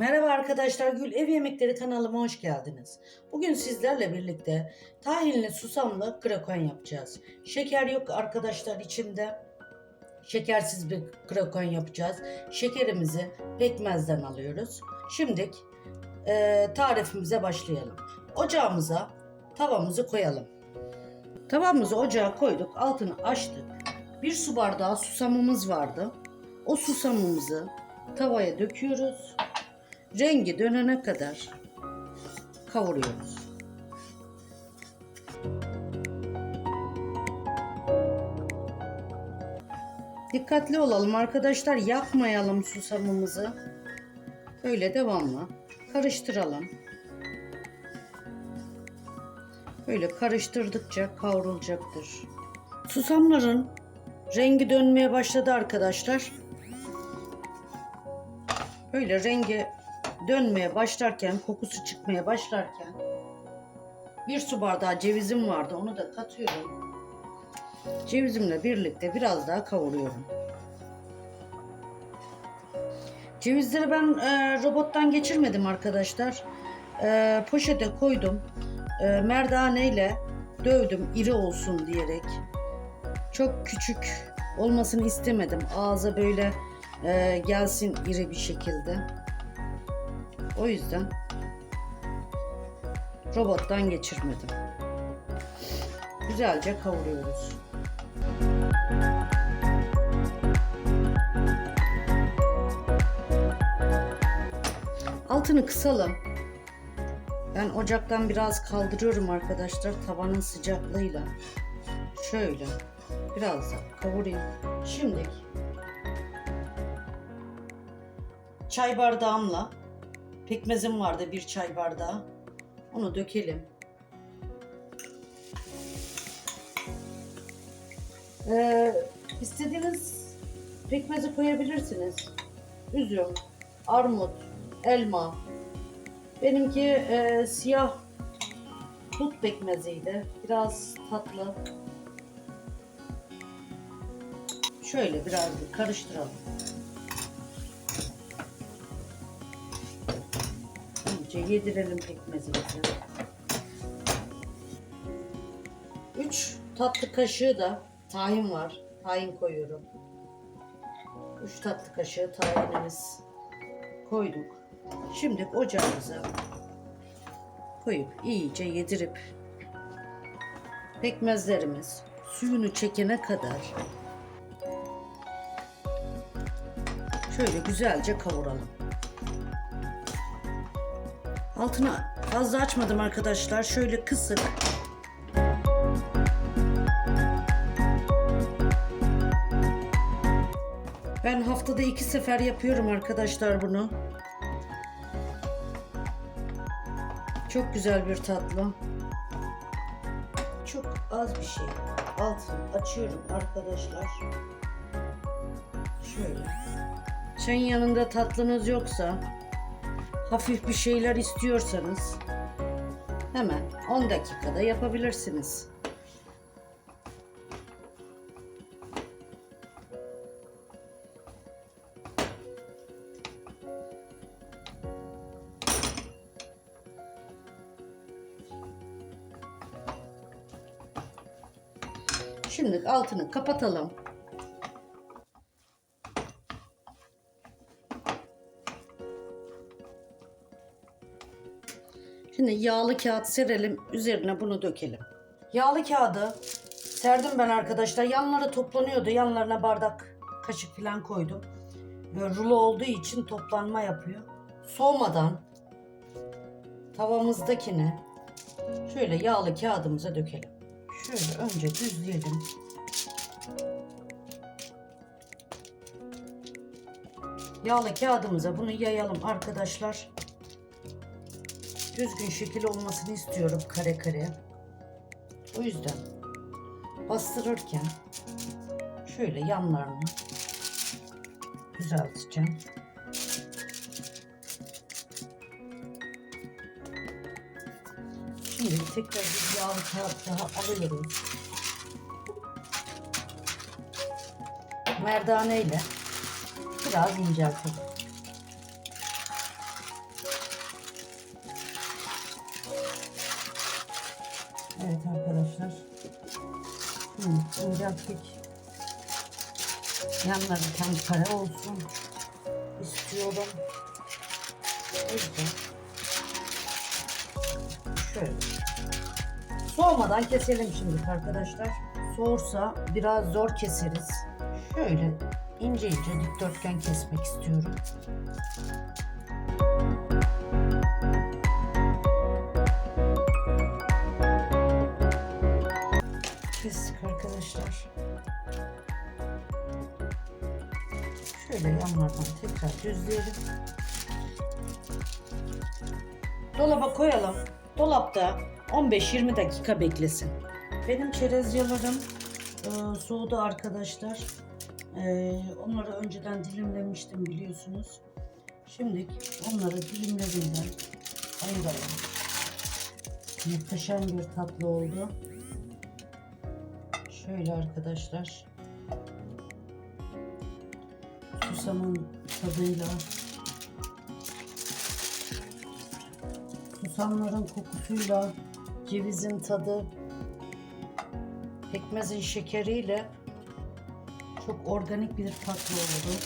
Merhaba arkadaşlar, Gül Ev Yemekleri kanalıma hoş geldiniz. Bugün sizlerle birlikte tahinli susamlı kraken yapacağız. Şeker yok arkadaşlar içinde. Şekersiz bir kraken yapacağız. Şekerimizi pekmezden alıyoruz. Şimdi e, tarifimize başlayalım. Ocağımıza tavamızı koyalım. Tavamızı ocağa koyduk, altını açtık. Bir su bardağı susamımız vardı. O susamımızı tavaya döküyoruz rengi dönene kadar kavuruyoruz. Dikkatli olalım arkadaşlar yakmayalım susamımızı. Böyle devamlı karıştıralım. Böyle karıştırdıkça kavrulacaktır. Susamların rengi dönmeye başladı arkadaşlar. Böyle rengi dönmeye başlarken, kokusu çıkmaya başlarken bir su bardağı cevizim vardı. Onu da katıyorum. Cevizimle birlikte biraz daha kavuruyorum. Cevizleri ben e, robottan geçirmedim arkadaşlar. E, poşete koydum. E, merdaneyle dövdüm iri olsun diyerek. Çok küçük olmasını istemedim. Ağza böyle e, gelsin iri bir şekilde. O yüzden robottan geçirmedim. Güzelce kavuruyoruz. Altını kısalım. Ben ocaktan biraz kaldırıyorum arkadaşlar tavanın sıcaklığıyla. Şöyle biraz da kavurayım. Şimdi çay bardağımla pekmezim vardı bir çay bardağı. Onu dökelim. Ee, istediğiniz pekmezi koyabilirsiniz. Üzüm, armut, elma. Benimki e, siyah tut pekmeziydi. Biraz tatlı. Şöyle biraz bir karıştıralım. İyice yedirelim pekmezimizi. 3 tatlı kaşığı da tahin var. Tahin koyuyorum. 3 tatlı kaşığı tahinimiz koyduk. Şimdi ocağımıza koyup iyice yedirip pekmezlerimiz suyunu çekene kadar şöyle güzelce kavuralım. Altını fazla açmadım arkadaşlar. Şöyle kısık. Ben haftada iki sefer yapıyorum arkadaşlar bunu. Çok güzel bir tatlı. Çok az bir şey. Altını açıyorum arkadaşlar. Şöyle. Çayın yanında tatlınız yoksa hafif bir şeyler istiyorsanız hemen 10 dakikada yapabilirsiniz. Şimdi altını kapatalım. Şimdi yağlı kağıt serelim. Üzerine bunu dökelim. Yağlı kağıdı serdim ben arkadaşlar. Yanları toplanıyordu. Yanlarına bardak, kaşık falan koydum. Böyle rulo olduğu için toplanma yapıyor. Soğumadan tavamızdakini şöyle yağlı kağıdımıza dökelim. Şöyle önce düzleyelim. Yağlı kağıdımıza bunu yayalım arkadaşlar düzgün şekil olmasını istiyorum kare kare. O yüzden bastırırken şöyle yanlarını düzelteceğim. Şimdi tekrar bir yağlı kağıt daha alıyoruz. Merdane ile biraz inceltelim. Hafif yanları tam kare olsun istiyorum. O şöyle. Soğumadan keselim şimdi arkadaşlar. Soğursa biraz zor keseriz. Şöyle ince ince dikdörtgen kesmek istiyorum. Kestik arkadaşlar. Şöyle yanlardan tekrar düzleyelim. Dolaba koyalım. Dolapta 15-20 dakika beklesin. Benim çerezyalarım e, soğudu arkadaşlar. E, onları önceden dilimlemiştim biliyorsunuz. Şimdi onları dilimlerinden ayıralım. Muhteşem bir tatlı oldu. Şöyle arkadaşlar. Susamın tadıyla susamların kokusuyla cevizin tadı pekmezin şekeriyle çok organik bir tatlı oldu.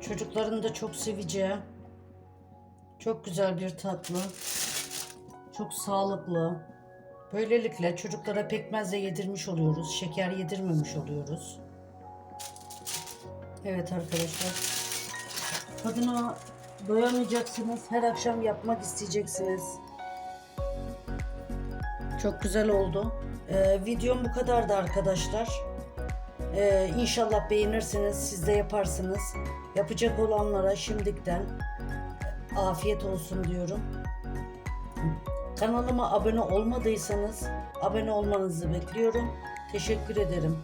Çocukların da çok seveceği çok güzel bir tatlı. Çok sağlıklı. Böylelikle çocuklara pekmezle yedirmiş oluyoruz. Şeker yedirmemiş oluyoruz. Evet arkadaşlar. Tadına doyamayacaksınız. Her akşam yapmak isteyeceksiniz. Çok güzel oldu. Ee, videom bu kadardı arkadaşlar. Ee, inşallah beğenirsiniz. Siz de yaparsınız. Yapacak olanlara şimdiden afiyet olsun diyorum. Kanalıma abone olmadıysanız abone olmanızı bekliyorum. Teşekkür ederim.